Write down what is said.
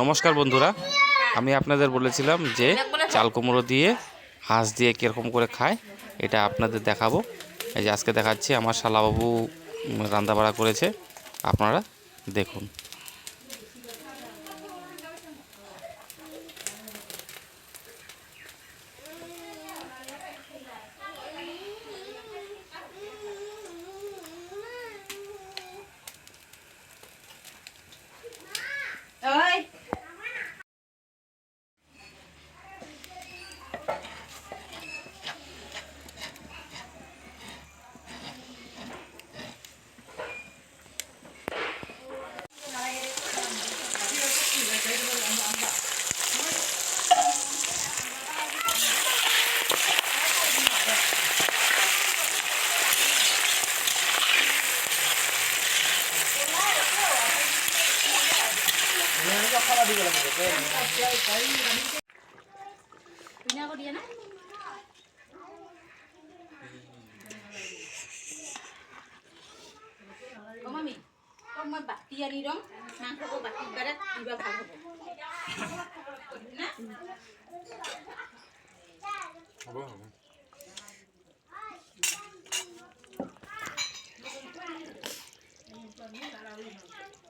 নমস্কার বন্ধুরা, আমি আপনাদের বলেছিলাম যে চাল কুমড়ো দিয়ে হাঁস দিয়ে কীরকম করে খায়, এটা আপনাদের দেখাবো। এই যে আজকে দেখাচ্ছি, আমার শালাবাবু রান্নাবাড়া করেছে, আপনারা দেখুন। ধুনীয়া কৰি দিয়ে না অ মামি তোক মই বাতি আনি দম মাংসটো বাতিত বাৰে দিবা ভালো হ'ব হ'ব হ'ব 你咋啦为什么？